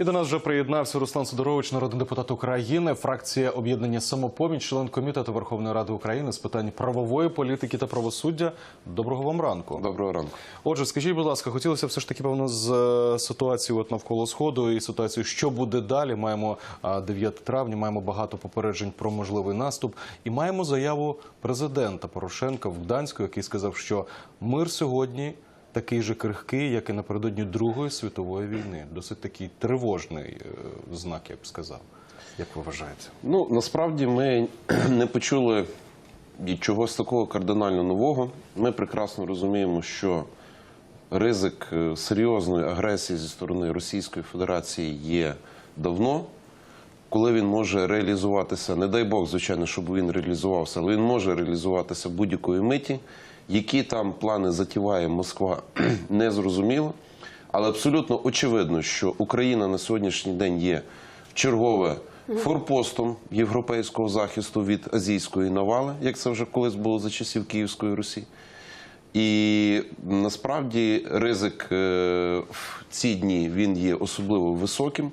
І до нас вже приєднався Руслан Сидорович, народний депутат України, фракція об'єднання самопоміч, член комітету Верховної Ради України з питань правової політики та правосуддя. Доброго вам ранку. Доброго ранку. Отже, скажіть, будь ласка, хотілося все ж таки певно з е, ситуацією от навколо сходу і ситуацією, що буде далі. Маємо а, 9 травня, маємо багато попереджень про можливий наступ, і маємо заяву президента Порошенка в Гданську, який сказав, що мир сьогодні. Такий же крихкий, як і напередодні Другої світової війни. Досить такий тривожний е, знак, я б сказав. Як ви вважаєте? Ну насправді ми не почули чогось такого кардинально нового. Ми прекрасно розуміємо, що ризик е, серйозної агресії зі сторони Російської Федерації є давно. Коли він може реалізуватися, не дай Бог, звичайно, щоб він реалізувався, але він може реалізуватися будь-якої миті. Які там плани затіває Москва, не зрозуміло. Але абсолютно очевидно, що Україна на сьогоднішній день є чергове форпостом європейського захисту від азійської навали, як це вже колись було за часів Київської Русі. І насправді ризик е, в ці дні він є особливо високим.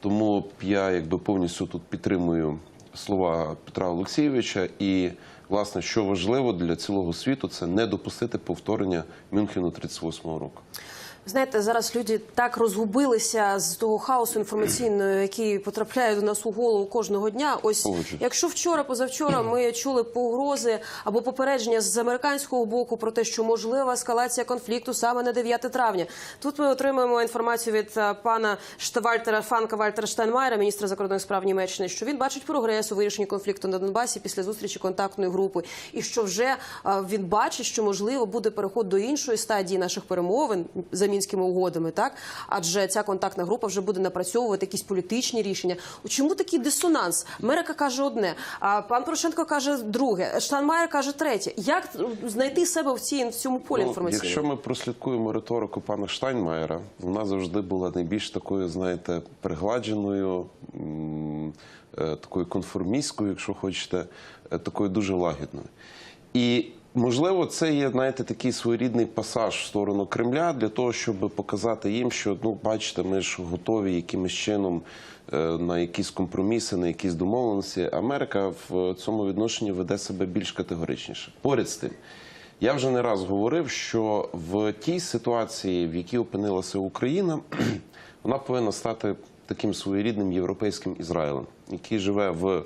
Тому я якби повністю тут підтримую слова Петра Олексійовича. І власне, що важливо для цілого світу, це не допустити повторення Мюнхену 38-го року. Знаєте, зараз люди так розгубилися з того хаосу інформаційного, який потрапляє до нас у голову кожного дня. Ось якщо вчора, позавчора ми чули погрози або попередження з американського боку про те, що можлива ескалація конфлікту саме на 9 травня. Тут ми отримуємо інформацію від е, пана Штавальтера Фанка Вальтера Штайнмайера, міністра закордонних справ Німеччини, що він бачить прогрес у вирішенні конфлікту на Донбасі після зустрічі контактної групи, і що вже е, він бачить, що можливо буде переход до іншої стадії наших перемовин за мінськими угодами, так адже ця контактна група вже буде напрацьовувати якісь політичні рішення. Чому такий дисонанс? Америка каже одне, а пан Порошенко каже друге. Штайнмаєр каже третє. Як знайти себе в цій в цьому полі Ну, інформаційному? Якщо ми прослідкуємо риторику пана Штайнмаєра, вона завжди була найбільш такою, знаєте, пригладженою, е, такою конформістською, якщо хочете, е, такою дуже лагідною. І можливо, це є, знаєте, такий своєрідний пасаж в сторону Кремля для того, щоб показати їм, що ну, бачите, ми ж готові якимось чином е, на якісь компроміси, на якісь домовленості. Америка в цьому відношенні веде себе більш категоричніше. Поряд з тим. Я вже не раз говорив, що в тій ситуації, в якій опинилася Україна, вона повинна стати таким своєрідним європейським Ізраїлем, який живе в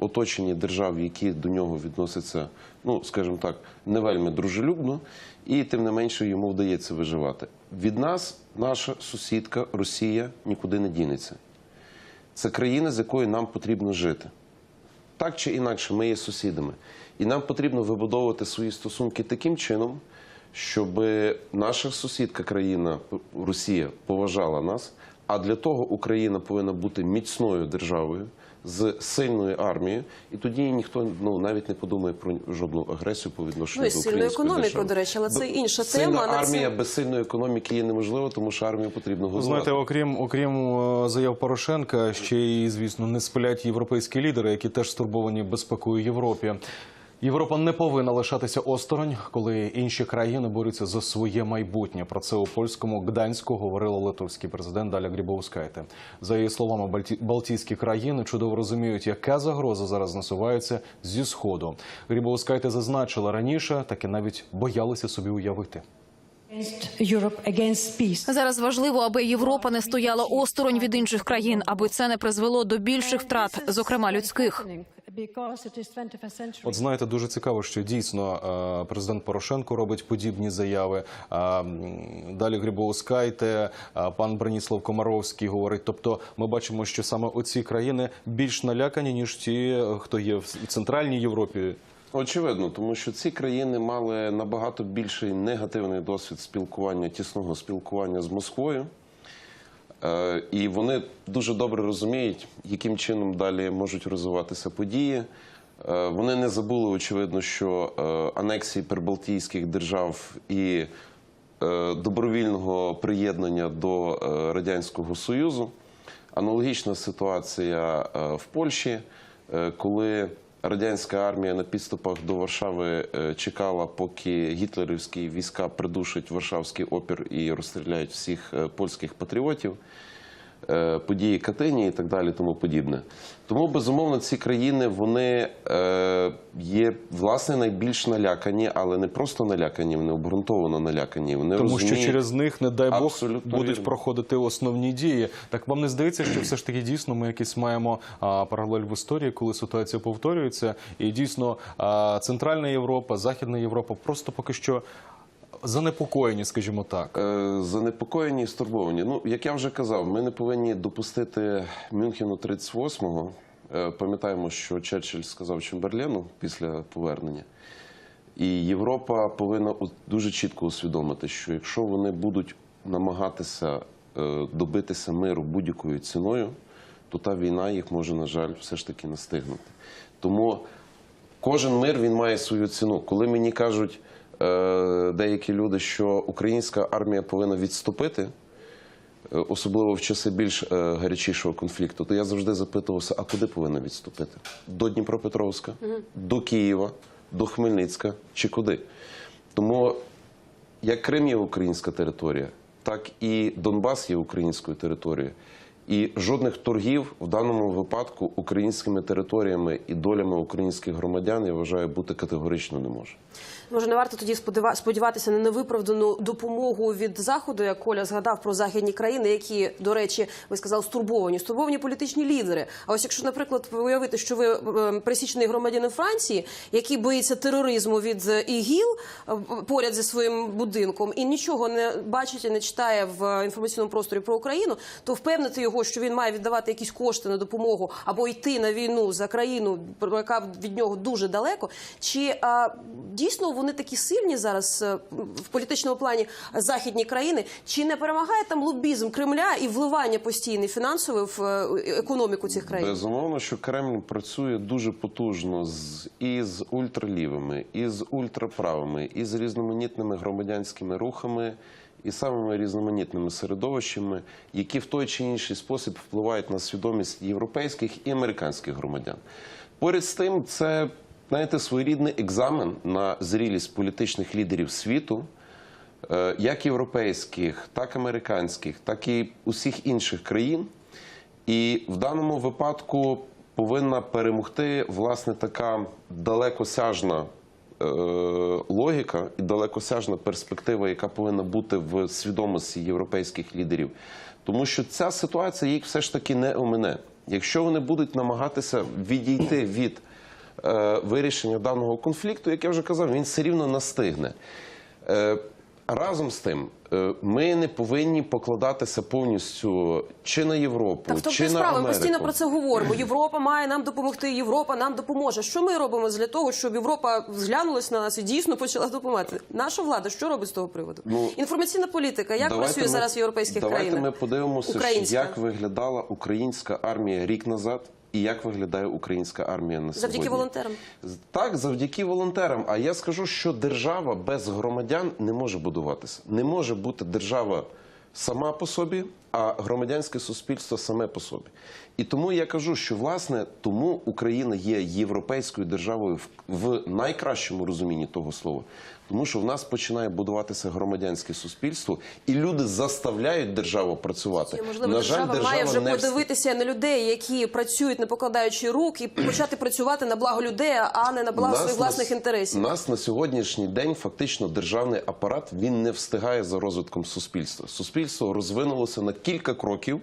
оточенні держав, які до нього відносяться, ну скажімо так, не вельми дружелюбно, і тим не менше йому вдається виживати. Від нас наша сусідка Росія нікуди не дінеться. Це країна, з якою нам потрібно жити. Так чи інакше, ми є сусідами. І нам потрібно вибудовувати свої стосунки таким чином, щоб наша сусідка країна Росія поважала нас. А для того Україна повинна бути міцною державою з сильною армією, і тоді ніхто ну навіть не подумає про жодну агресію по відношенню Ну, до сильною української економікою, держави. до речі, але це інша сильна тема, на Армія цим- без сильної економіки є неможливо, тому що армію потрібно готувати. знаєте, окрім окрім е, заяв Порошенка, ще й звісно не сплять європейські лідери, які теж стурбовані безпекою Європі. Європа не повинна лишатися осторонь, коли інші країни борються за своє майбутнє. Про це у польському Гданську говорила литовський президент Даля Грібоускайте. За її словами, Бальті... Балтійські країни чудово розуміють, яка загроза зараз насувається зі сходу. Грібоускайте зазначила раніше, таки навіть боялися собі уявити. Зараз важливо, аби Європа не стояла осторонь від інших країн, аби це не призвело до більших втрат, зокрема людських. Because it is 21st century. От знаєте, дуже цікаво, що дійсно е, президент Порошенко робить подібні заяви. А, Далі Грибоускайте, пан Браніслав Комаровський говорить. Тобто, ми бачимо, що саме оці країни більш налякані ніж ті, хто є в Центральній Європі. Очевидно, тому що ці країни мали набагато більший негативний досвід спілкування, тісного спілкування з Москвою. Е, І вони дуже добре розуміють, яким чином далі можуть розвиватися події. Е, Вони не забули, очевидно, що е, анексії прибалтійських держав і добровільного приєднання до Радянського Союзу. Аналогічна ситуація в Польщі, коли радянська армія на підступах до Варшави е, чекала, поки гітлерівські війська придушать Варшавський опір і розстріляють всіх е, польських патріотів. Е, події Катині і так далі, тому подібне. Тому безумовно ці країни вони е, є власне найбільш налякані, але не просто налякані, вони обґрунтовано налякані. Вони Тому що розуміють- через них, не дай Бог, Абсолютно будуть вірно. проходити основні дії. Так вам не здається, що все ж таки дійсно ми якісь маємо а, паралель в історії, коли ситуація повторюється, і дійсно а, Центральна Європа, Західна Європа просто поки що занепокоєні, скажімо так. Е, Занепокоєні і стурбовані. Ну, як я вже казав, ми не повинні допустити Мюнхену 38-го. Е, Пам'ятаємо, що Черчилль сказав Чемберлену після повернення. І Європа повинна дуже чітко усвідомити, що якщо вони будуть намагатися е, добитися миру будь-якою ціною, то та війна їх може, на жаль, все ж таки настигнути. Тому кожен мир він має свою ціну. Коли мені кажуть деякі люди, що українська армія повинна відступити, е, особливо в часи більш е, гарячішого конфлікту, то я завжди запитувався, а куди повинна відступити? До Дніпропетровська, до Києва, до Хмельницька чи куди? Тому як Крим є українська територія, так і Донбас є українською територією. І жодних торгів в даному випадку українськими територіями і долями українських громадян я вважаю бути категорично не може. Може, не варто тоді сподіва- сподіватися на невиправдану допомогу від заходу, як Коля згадав про західні країни, які, до речі, ви сказали, стурбовані, стурбовані політичні лідери. А ось якщо, наприклад, уявити, що ви е, пересічний громадянин Франції, який боїться тероризму від е, ІГІЛ е, поряд зі своїм будинком і нічого не бачить і не читає в інформаційному просторі про Україну, то впевнити його, що він має віддавати якісь кошти на допомогу або йти на війну за країну, яка від нього дуже далеко. Чи а, дійсно вони такі сильні зараз е, в політичному плані західні країни? Чи не перемагає там лобізм Кремля і вливання постійне фінансове в е, економіку цих країн? Безумовно, що Кремль працює дуже потужно з і з ультралівими, і з ультраправими, і з різноманітними громадянськими рухами, і самими різноманітними середовищами, які в той чи інший спосіб впливають на свідомість європейських і американських громадян. Поряд з тим, це знаєте, своєрідний екзамен на зрілість політичних лідерів світу. е, Як європейських, так американських, так і усіх інших країн, і в даному випадку повинна перемогти власне така далекосяжна е, логіка і далекосяжна перспектива, яка повинна бути в свідомості європейських лідерів. Тому що ця ситуація їх все ж таки не омине. Якщо вони будуть намагатися відійти від вирішення даного конфлікту, як я вже казав, він все рівно настигне. Е, Разом з тим, е, ми не повинні покладатися повністю чи на Європу, Так тому чи і на справа. Ми постійно про це говоримо. Європа має нам допомогти. Європа нам допоможе. Що ми робимо для того, щоб Європа зглянулась на нас і дійсно почала допомагати? Наша влада що робить з того приводу? Ну, Інформаційна політика. Як працює ми- зараз в європейських давайте країнах? ми подивимося, як виглядала українська армія рік назад і як виглядає українська армія на Завдяки волонтерам. Так, завдяки волонтерам. А я скажу, що держава без громадян не може будуватися. Не може бути держава сама по собі, а громадянське суспільство саме по собі. І тому я кажу, що власне тому Україна є європейською державою в, найкращому розумінні того слова. Тому що в нас починає будуватися громадянське суспільство, і люди заставляють державу працювати. Можливо, На жаль, держава, має вже не подивитися на людей, які працюють, не покладаючи рук, і почати працювати на благо людей, а не на благо Нас своїх власних інтересів. Нас на сьогоднішній день фактично державний апарат він не встигає за розвитком суспільства. Суспільство розвинулося на кілька кроків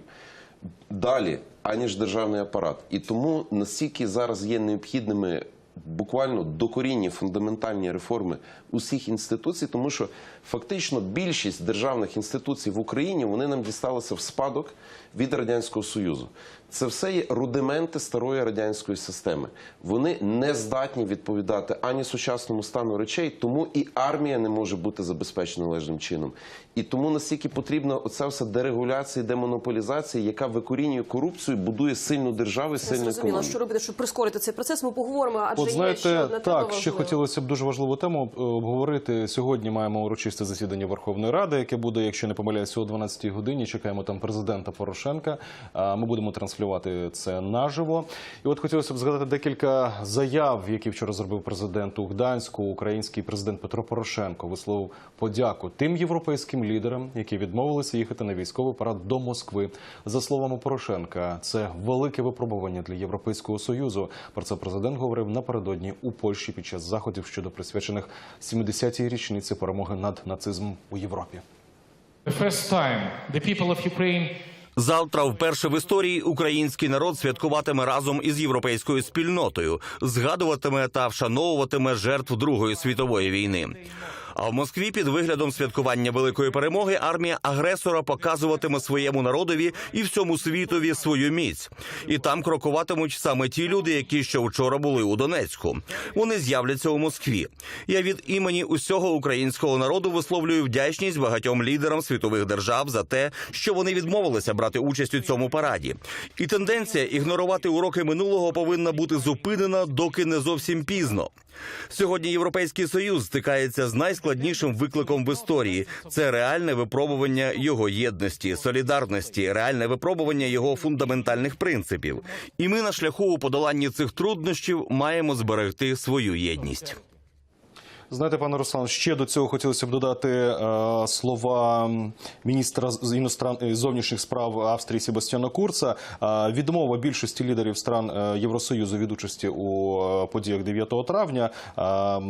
далі, аніж державний апарат. І тому настільки зараз є необхідними буквально докорінні фундаментальні реформи усіх інституцій, тому що фактично більшість державних інституцій в Україні вони нам дісталися в спадок від радянського союзу. Це все є рудименти старої радянської системи. Вони не здатні відповідати ані сучасному стану речей, тому і армія не може бути забезпечена належним чином. І тому настільки потрібна оця вся дерегуляція, демонополізація, яка викорінює корупцію, будує сильну державу, і Я сильну зрозуміла, економіку. що робити, щоб прискорити цей процес. Ми поговоримо. Адже знаєте, так ще хотілося б дуже важливу тему обговорити. Сьогодні маємо урочисте засідання Верховної Ради, яке буде, якщо не помиляюся, о 12-й годині. Чекаємо там президента Порошенка. Ми будемо транслювати це наживо. І от хотілося б згадати декілька заяв, які вчора зробив президент у Гданську. Український президент Петро Порошенко висловив подяку тим європейським лідерам, які відмовилися їхати на військовий парад до Москви. За словами Порошенка, це велике випробування для Європейського союзу. Про це президент говорив напередодні у Польщі під час заходів щодо присвячених 70-й річниці перемоги над нацизмом у Європі. Завтра, вперше в історії, український народ святкуватиме разом із європейською спільнотою, згадуватиме та вшановуватиме жертв Другої світової війни. А в Москві під виглядом святкування великої перемоги армія агресора показуватиме своєму народові і всьому світові свою міць. І там крокуватимуть саме ті люди, які ще вчора були у Донецьку. Вони з'являться у Москві. Я від імені усього українського народу висловлюю вдячність багатьом лідерам світових держав за те, що вони відмовилися брати участь у цьому параді. І тенденція ігнорувати уроки минулого повинна бути зупинена, доки не зовсім пізно. Сьогодні Європейський Союз стикається з найскладнішим викликом в історії. Це реальне випробування його єдності, солідарності, реальне випробування його фундаментальних принципів. І ми на шляху у подоланні цих труднощів маємо зберегти свою єдність. Знаєте, пане Руслан, ще до цього хотілося б додати е, слова міністра іностран е, зовнішніх справ Австрії Себастьяна Курца. Е, відмова більшості лідерів стран е, Євросоюзу від участі у е, подіях 9 травня е,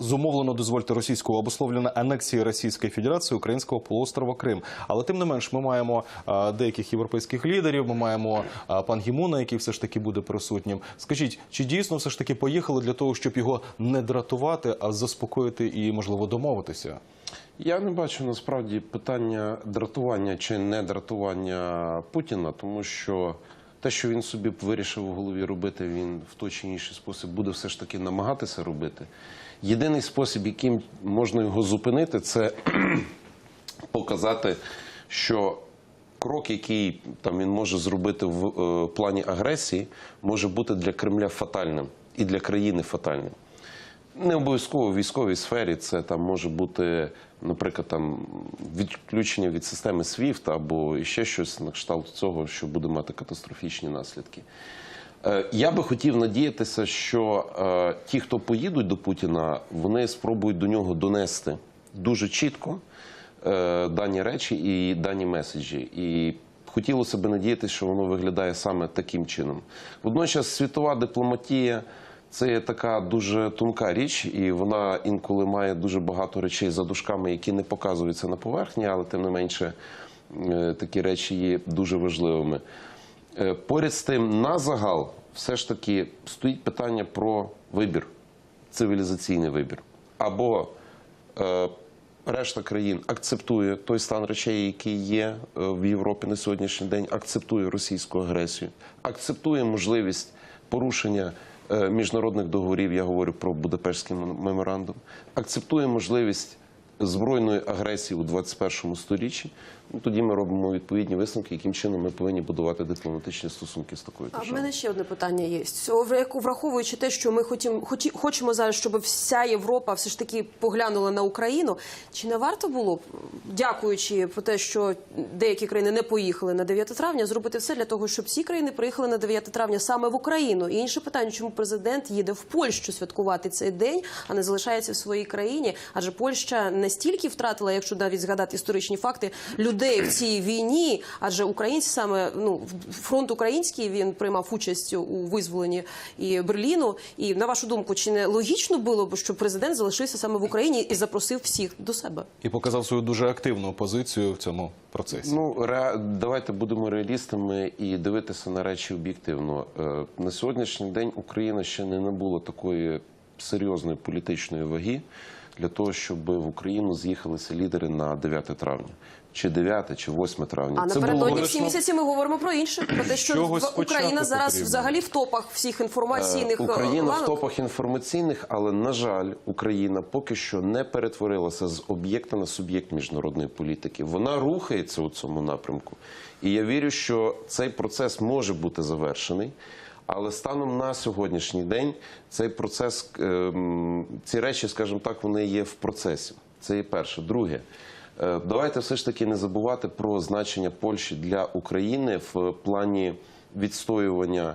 зумовлено, дозвольте російського обусловлено анексії Російської Федерації українського полуострова Крим. Але тим не менш, ми маємо деяких європейських лідерів. Ми маємо пан Гімуна, який все ж таки буде присутнім. Скажіть, чи дійсно все ж таки поїхали для того, щоб його не дратувати, а заспокоїти і можливо домовитися? Я не бачу насправді питання дратування чи не дратування Путіна, тому що те, що він собі вирішив у голові робити, він в той чи інший спосіб буде все ж таки намагатися робити. Єдиний спосіб, яким можна його зупинити, це показати, що крок, який там він може зробити в е, плані агресії, може бути для Кремля фатальним і для країни фатальним. Не обов'язково в військовій сфері це там може бути, наприклад, там відключення від системи SWIFT або ще щось на кшталт цього, що буде мати катастрофічні наслідки. Е, Я би хотів надіятися, що е, ті, хто поїдуть до Путіна, вони спробують до нього донести дуже чітко е, дані речі і дані меседжі. І хотілося б надіятися, що воно виглядає саме таким чином. Водночас світова дипломатія. Це є така дуже тонка річ, і вона інколи має дуже багато речей за дужками, які не показуються на поверхні, але тим не менше е, такі речі є дуже важливими. Е, Поряд з тим, на загал, все ж таки стоїть питання про вибір, цивілізаційний вибір. Або е, решта країн акцептує той стан речей, який є е, в Європі на сьогоднішній день, акцептує російську агресію, акцептує можливість порушення міжнародних договорів. Я говорю про Будапештський мем- меморандум, акцептує можливість збройної агресії у 21 сторіччі. Ну, тоді ми робимо відповідні висновки, яким чином ми повинні будувати дипломатичні стосунки з такою А в мене ще одне питання є. Враховуючи те, що ми хотім, хоті, хочемо зараз, щоб вся Європа все ж таки поглянула на Україну. Чи не варто було б, дякуючи про те, що деякі країни не поїхали на 9 травня, зробити все для того, щоб всі країни приїхали на 9 травня саме в Україну? І інше питання, чому президент їде в Польщу святкувати цей день, а не залишається в своїй країні? Адже Польща настільки втратила, якщо навіть згадати історичні факти, людей в цій війні, адже українці саме ну фронт український він приймав участь у визволенні і Берліну. І на вашу думку, чи не логічно було б, щоб президент залишився саме в Україні і запросив всіх до себе? І показав свою дуже активну позицію в цьому процесі. Ну, ре... давайте будемо реалістами і дивитися на речі об'єктивно. Е, На сьогоднішній день Україна ще не набула такої серйозної політичної ваги для того, щоб в Україну з'їхалися лідери на 9 травня. Чи 9, чи 8 травня. А Це напередодні всі місяці ми говоримо про інше. Про те, що Україна зараз потрібно. взагалі в топах всіх інформаційних е, Україна в топах інформаційних, але на жаль, Україна поки що не перетворилася з об'єкта на суб'єкт міжнародної політики. Вона рухається у цьому напрямку, і я вірю, що цей процес може бути завершений. Але станом на сьогоднішній день цей процес, ем, ці речі, скажімо так, вони є в процесі. Це є перше. Друге, е, давайте все ж таки не забувати про значення Польщі для України в плані відстоювання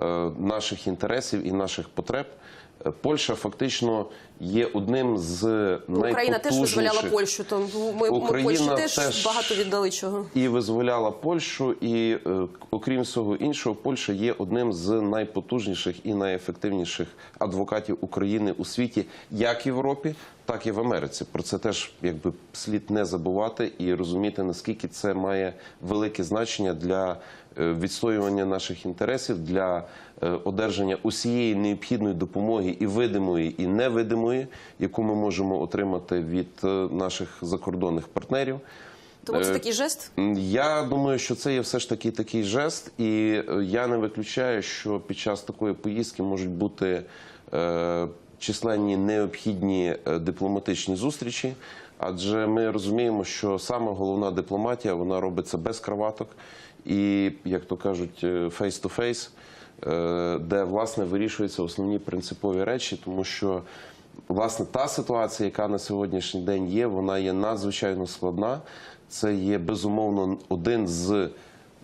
е, наших інтересів і наших потреб. Польща фактично є одним з Ну, Україна теж визволяла Польщу, тому ми, Україна Польщі теж, теж- багато віддали чого. і визволяла Польщу. І е, окрім всього іншого, Польща є одним з найпотужніших і найефективніших адвокатів України у світі, як в Європі, так і в Америці. Про це теж якби слід не забувати і розуміти наскільки це має велике значення для е, відстоювання наших інтересів, для одержання усієї необхідної допомоги і видимої, і невидимої, яку ми можемо отримати від е, наших закордонних партнерів. Тому це Е, такий жест. Я думаю, що це є все ж таки такий жест, і е, я не виключаю, що під час такої поїздки можуть бути е, численні необхідні е, дипломатичні зустрічі. Адже ми розуміємо, що саме головна дипломатія вона робиться без краваток і, як то кажуть, фейс-то-фейс, де власне вирішуються основні принципові речі, тому що власне та ситуація, яка на сьогоднішній день є, вона є надзвичайно складна. Це є безумовно один з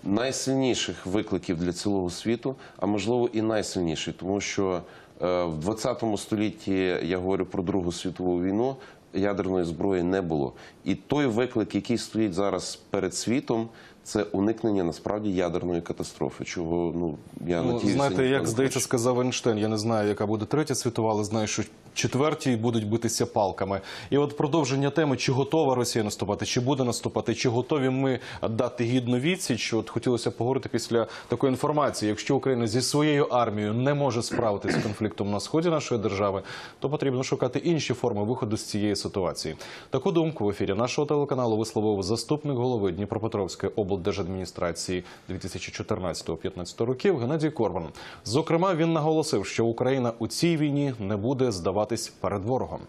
найсильніших викликів для цілого світу, а можливо і найсильніший, тому що е, в 20 столітті я говорю про Другу світову війну. Ядерної зброї не було, і той виклик, який стоїть зараз перед світом, це уникнення насправді ядерної катастрофи. Чого ну я Ну, надіюся, знаєте, як здається, сказав Ейнштейн, я не знаю, яка буде третя світова, але знаю, що четверті будуть битися палками. І от продовження теми, чи готова Росія наступати, чи буде наступати, чи готові ми дати гідну відсіч. От хотілося поговорити після такої інформації. Якщо Україна зі своєю армією не може справитися з конфліктом на сході нашої держави, то потрібно шукати інші форми виходу з цієї ситуації. Таку думку в ефірі нашого телеканалу висловив заступник голови Дніпропетровської облдержадміністрації 2014-2015 років Геннадій Корбан. Зокрема, він наголосив, що Україна у цій війні не буде здаватись перед ворогом.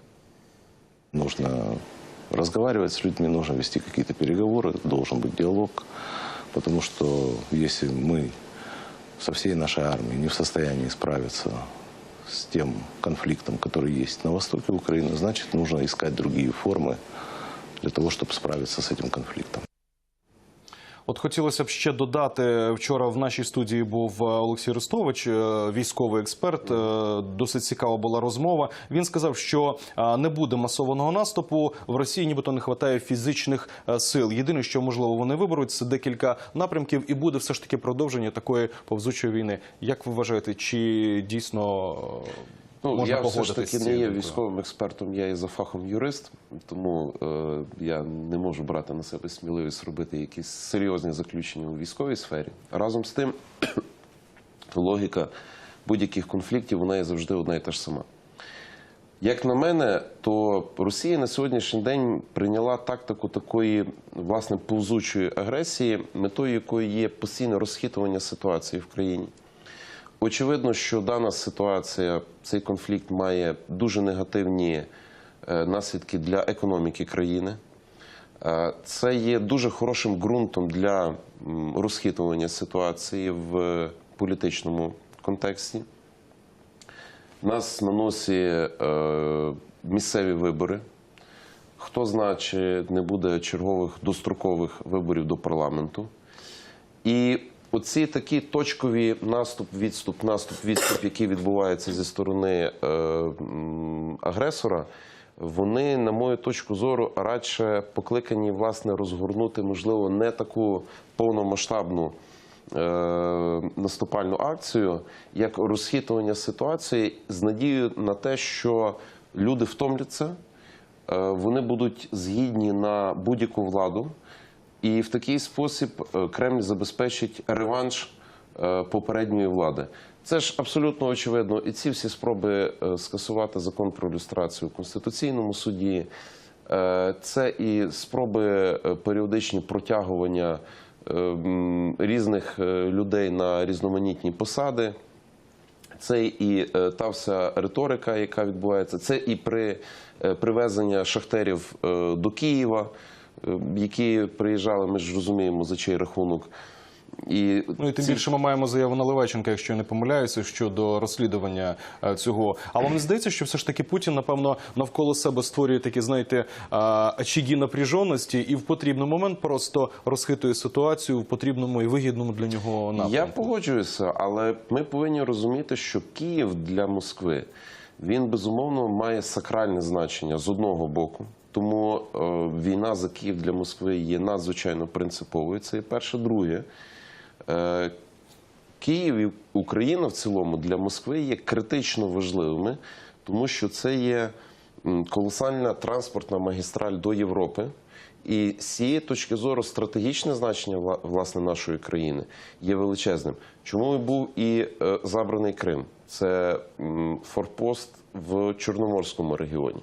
Нужно разговаривать с людьми, нужно вести какие-то переговоры, должен быть диалог, потому что если мы со всей нашей армией не в состоянии справиться с тем конфликтом, который есть на востоке Украины, значит, нужно искать другие формы для того, чтобы справиться с этим конфликтом. От хотілося б ще додати вчора. В нашій студії був е, Олексій Ростович, е, військовий експерт. Е, Досить цікава була розмова. Він сказав, що не буде масованого наступу в Росії, нібито не вистачає фізичних сил. Єдине, що можливо вони виберуть, це декілька напрямків, і буде все ж таки продовження такої повзучої війни. Як ви вважаєте, чи дійсно Ну, можна я все ж таки не є військовим експертом, я є за фахом юрист, тому е, я не можу брати на себе сміливість робити якісь серйозні заключення у військовій сфері. Разом з тим, логіка будь-яких конфліктів вона є завжди одна і та ж сама. Як на мене, то Росія на сьогоднішній день прийняла тактику такої власне повзучої агресії, метою якої є постійне розхитування ситуації в країні. Очевидно, що дана ситуація, цей конфлікт має дуже негативні е, наслідки для економіки країни. Е, Це є дуже хорошим ґрунтом для розхитування ситуації в політичному контексті. Нас на носі е, місцеві вибори. Хто знає, чи не буде чергових дострокових виборів до парламенту. І оці такі точкові наступ, відступ, наступ, відступ, які відбуваються зі сторони е, агресора, вони, на мою точку зору, радше покликані власне розгорнути, можливо, не таку повномасштабну е, наступальну акцію, як розхитування ситуації з надією на те, що люди втомляться, е, вони будуть згідні на будь-яку владу. І в такий спосіб е, Кремль забезпечить реванш е, попередньої влади. Це ж абсолютно очевидно. І ці всі спроби е, скасувати закон про люстрацію в Конституційному суді, це і спроби періодичні протягування різних людей на різноманітні посади. Це і та вся риторика, яка відбувається, це і при привезення шахтерів до Києва, які приїжджали, ми ж розуміємо, за чий рахунок. І Ну і тим ці- більше ми маємо заяву Наливайченка, якщо я не помиляюся, щодо розслідування е, цього. А вам не здається, що все ж таки Путін, напевно, навколо себе створює такі, знаєте, е, очаги напряженості і в потрібний момент просто розхитує ситуацію в потрібному і вигідному для нього напрямку? Я погоджуюся, але ми повинні розуміти, що Київ для Москви він безумовно має сакральне значення з одного боку. Тому е, війна за Київ для Москви є надзвичайно принциповою. Це є перше. Друге, е, Київ і Україна в цілому для Москви є критично важливими, тому що це є колосальна транспортна магістраль до Європи. І з цієї точки зору стратегічне значення власне нашої країни є величезним. Чому і був і е, забраний Крим? Це форпост в Чорноморському регіоні.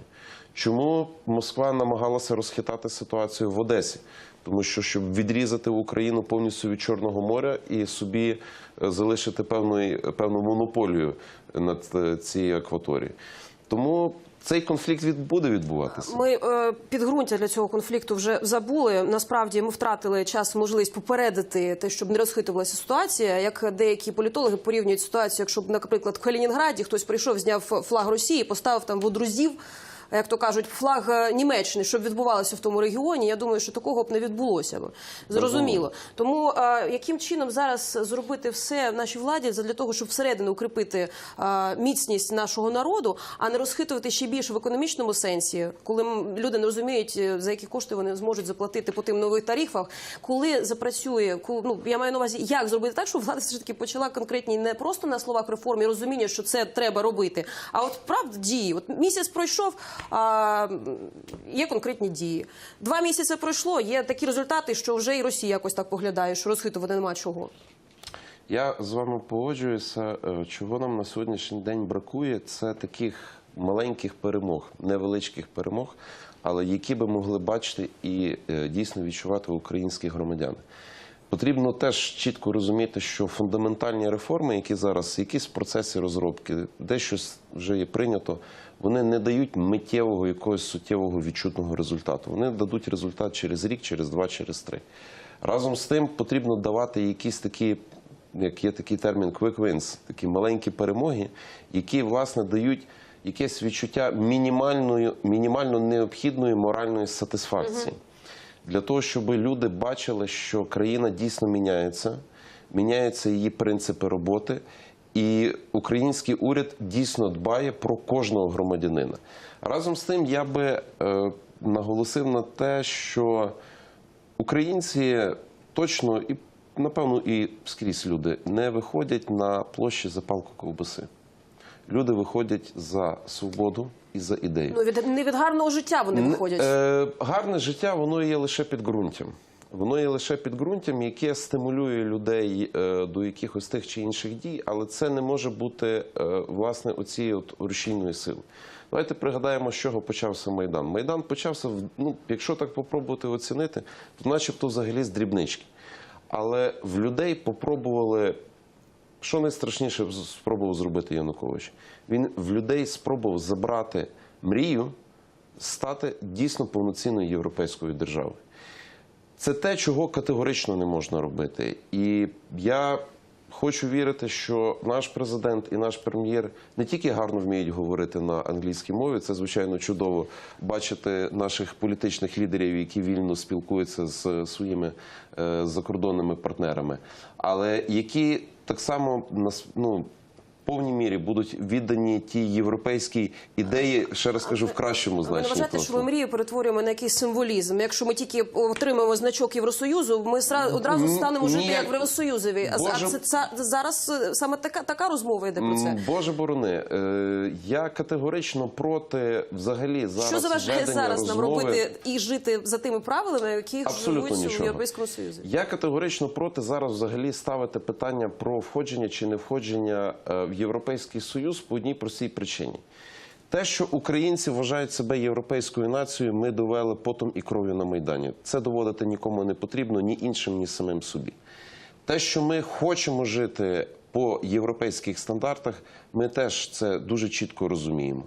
Чому Москва намагалася розхитати ситуацію в Одесі? Тому що щоб відрізати Україну повністю від Чорного моря і собі е, залишити певну, певну монополію над е, цією акваторією. Тому цей конфлікт від, буде відбуватися. Ми е, підґрунтя для цього конфлікту вже забули. Насправді ми втратили час, можливість попередити те, щоб не розхитувалася ситуація. Як деякі політологи порівнюють ситуацію, якщо б, наприклад, в Калінінграді хтось прийшов, зняв флаг Росії, поставив там водрузів. Як то кажуть, флаг е, Німеччини, щоб відбувалося в тому регіоні, я думаю, що такого б не відбулося б. Зрозуміло. Тому е, яким чином зараз зробити все в нашій владі для того, щоб всередину укріпити е, міцність нашого народу, а не розхитувати ще більше в економічному сенсі, коли люди не розуміють, за які кошти вони зможуть заплатити по тим нових тарифах, коли запрацює, ну я маю на увазі, як зробити так, щоб влада все ж таки почала конкретні не просто на словах реформи розуміння, що це треба робити, а от правда дії. От місяць пройшов, є конкретні дії. Два місяці пройшло, є такі результати, що вже і Росія якось так поглядає, що розхитувати нема чого. Я з вами погоджуюся. Е, Чого нам на сьогоднішній день бракує, це таких маленьких перемог, невеличких перемог, але які би могли бачити і е, дійсно відчувати українські громадяни. Потрібно теж чітко розуміти, що фундаментальні реформи, які зараз якісь в процесі розробки, дещо вже є прийнято, вони не дають миттєвого якогось суттєвого відчутного результату. Вони дадуть результат через рік, через два, через три. Разом з тим потрібно давати якісь такі, як є такий термін quick wins, такі маленькі перемоги, які власне дають якесь відчуття мінімальної, мінімально необхідної моральної сатисфакції. Для того, щоб люди бачили, що країна дійсно міняється, міняються її принципи роботи, і український уряд дійсно дбає про кожного громадянина. Разом з тим, я би е, наголосив на те, що українці точно і напевно і скрізь люди не виходять на площі за палку ковбаси. Люди виходять за свободу і за ідею. Ну від не від гарного життя вони виходять. Е, гарне життя воно є лише підґрунтям. Воно є лише підґрунтям, яке стимулює людей е, до якихось тих чи інших дій, але це не може бути е, власне оцією от рушійною сили. Давайте пригадаємо, з чого почався Майдан. Майдан почався, ну, якщо так попробувати оцінити, то начебто взагалі з дрібнички. Але в людей попробували що найстрашніше спробував зробити Янукович? Він в людей спробував забрати мрію стати дійсно повноцінною європейською державою. Це те, чого категорично не можна робити. І я хочу вірити, що наш президент і наш прем'єр не тільки гарно вміють говорити на англійській мові, це звичайно чудово бачити наших політичних лідерів, які вільно спілкуються з своїми е, закордонними партнерами, але які так само ну. Повній мірі будуть віддані ті європейській ідеї, ще раз кажу, в кращому Ви значенні. вважаєте, що ми мрію перетворюємо на якийсь символізм? Якщо ми тільки отримаємо значок Євросоюзу, ми сра- одразу станемо жити як в Євросоюзові. Боже- а це, зараз е, саме така така розмова йде про це. Боже борони, е, я категорично проти взагалі зараз Що заважає зараз нам робити і жити за тими правилами, Абсолютно живуть у Європейському Союзі? Я категорично проти зараз взагалі ставити питання про входження чи не входження е, в Європейський Союз по одній простій причині. Те, що українці вважають себе європейською нацією, ми довели потом і кров'ю на Майдані. Це доводити нікому не потрібно, ні іншим, ні самим собі. Те, що ми хочемо жити по європейських стандартах, ми теж це дуже чітко розуміємо.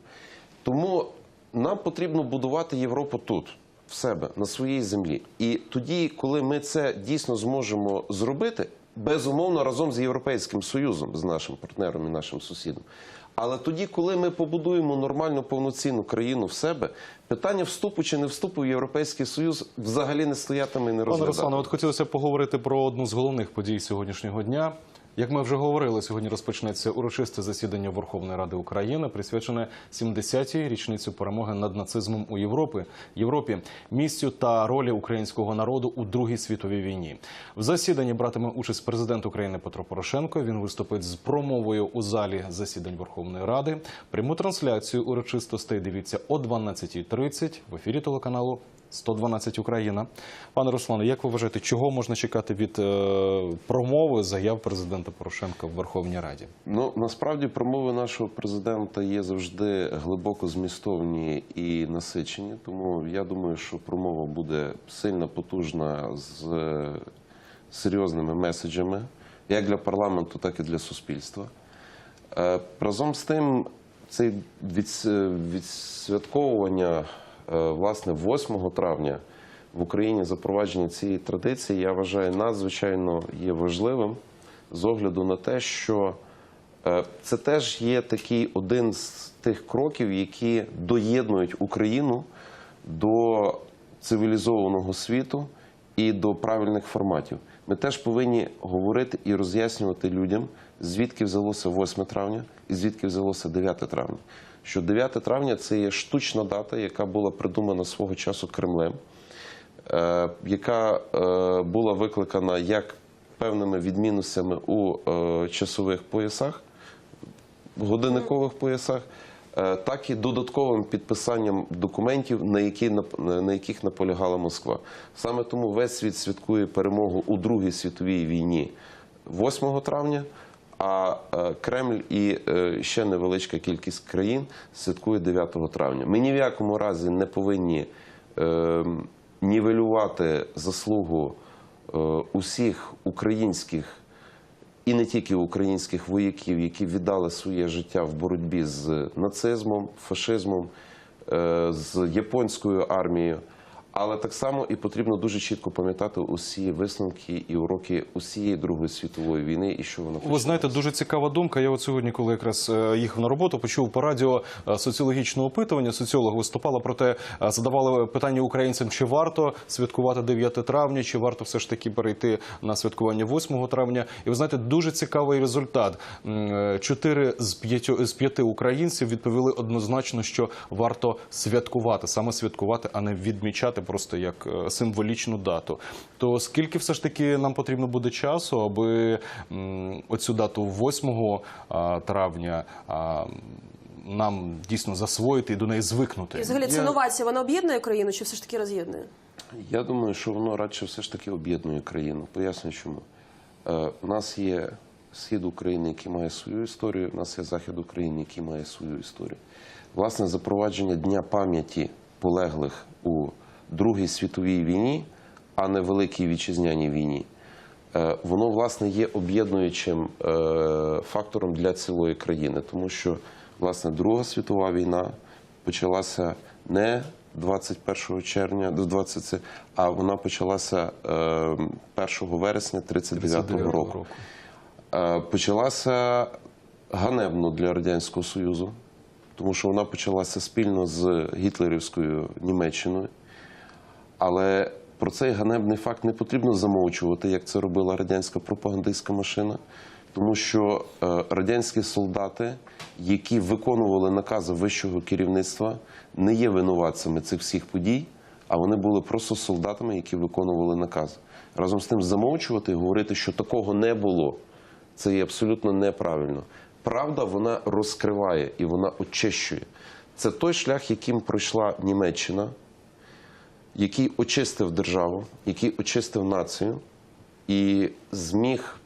Тому нам потрібно будувати Європу тут, в себе, на своїй землі. І тоді, коли ми це дійсно зможемо зробити, безумовно разом з Європейським Союзом, з нашим партнером і нашим сусідом. Але тоді, коли ми побудуємо нормальну повноцінну країну в себе, питання вступу чи не вступу в Європейський Союз взагалі не стоятиме і не Пане розглядатиме. Руслане, от хотілося б поговорити про одну з головних подій сьогоднішнього дня. Як ми вже говорили, сьогодні розпочнеться урочисте засідання Верховної Ради України, присвячене 70-й річниці перемоги над нацизмом у Європі, Європі, місцю та ролі українського народу у Другій світовій війні. В засіданні братиме участь президент України Петро Порошенко. Він виступить з промовою у залі засідань Верховної Ради. Пряму трансляцію урочистостей дивіться о 12.30 в ефірі телеканалу 112 Україна. Пане Руслане, як ви вважаєте, чого можна чекати від е, промови заяв президента Порошенка в Верховній Раді? Ну насправді промови нашого президента є завжди глибоко змістовні і насичені. Тому я думаю, що промова буде сильно потужна з серйозними меседжами, як для парламенту, так і для суспільства. Е, Разом з тим, це відсвятковування е, власне 8 травня в Україні запровадження цієї традиції, я вважаю, надзвичайно є важливим з огляду на те, що е, це теж є такий один з тих кроків, які доєднують Україну до цивілізованого світу і до правильних форматів. Ми теж повинні говорити і роз'яснювати людям, звідки взялося 8 травня і звідки взялося 9 травня. Що 9 травня це є штучна дата, яка була придумана свого часу Кремлем, е, яка е, була викликана як певними відмінностями у е, часових поясах, годинникових поясах, так і додатковим підписанням документів, на, які, на яких наполягала Москва. Саме тому весь світ святкує перемогу у Другій світовій війні 8 травня, а е, Кремль і е, ще невеличка кількість країн святкує 9 травня. Ми ні в якому разі не повинні е, нівелювати заслугу усіх українських і не тільки українських вояків, які віддали своє життя в боротьбі з нацизмом, фашизмом, з японською армією. Але так само і потрібно дуже чітко пам'ятати усі висновки і уроки усієї Другої світової війни, і що вона Ви знаєте, дуже цікава думка. Я от сьогодні, коли якраз е, їхав на роботу, почув по радіо е, соціологічне опитування. Соціолог виступала про те, е, задавали питання українцям, чи варто святкувати 9 травня, чи варто все ж таки перейти на святкування 8 травня. І ви знаєте, дуже цікавий результат. Чотири з п'яти з п'яти українців відповіли однозначно, що варто святкувати, саме святкувати, а не відмічати просто як е, символічну дату. То скільки все ж таки нам потрібно буде часу, аби оцю дату 8 травня нам дійсно засвоїти і до неї звикнути? І взагалі ця Я- новація вона об'єднує країну чи все ж таки роз'єднує? Я думаю, що воно радше все ж таки об'єднує країну. Поясню чому. Е, у нас є схід України, який має свою історію, у нас є захід України, який має свою історію. Власне, запровадження Дня пам'яті полеглих у Другій світовій війні, а не Великій вітчизняній війні. е, Воно власне є об'єднуючим е, фактором для цілої країни, тому що власне Друга світова війна почалася не 21 червня до 20, а вона почалася е, 1 вересня 39 39-го року. Е, Почалася ганебно для Радянського Союзу, тому що вона почалася спільно з гітлерівською Німеччиною. Але про цей ганебний факт не потрібно замовчувати, як це робила радянська пропагандистська машина, тому що е, радянські солдати, які виконували накази вищого керівництва, не є винуватцями цих всіх подій, а вони були просто солдатами, які виконували накази. Разом з тим замовчувати і говорити, що такого не було, це є абсолютно неправильно. Правда, вона розкриває і вона очищує. Це той шлях, яким пройшла Німеччина, який очистив державу, який очистив націю і зміг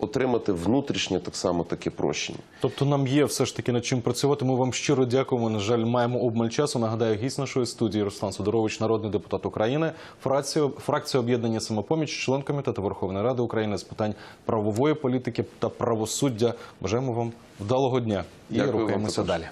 отримати внутрішнє так само таке прощення. Тобто нам є все ж таки над чим працювати. Ми вам щиро дякуємо. На жаль, маємо обмаль часу. Нагадаю, гість нашої студії Руслан Сидорович, народний депутат України, фракція, фракція об'єднання самопоміч, член комітету Верховної Ради України з питань правової політики та правосуддя. Бажаємо вам вдалого дня і Дякую рухаємося далі.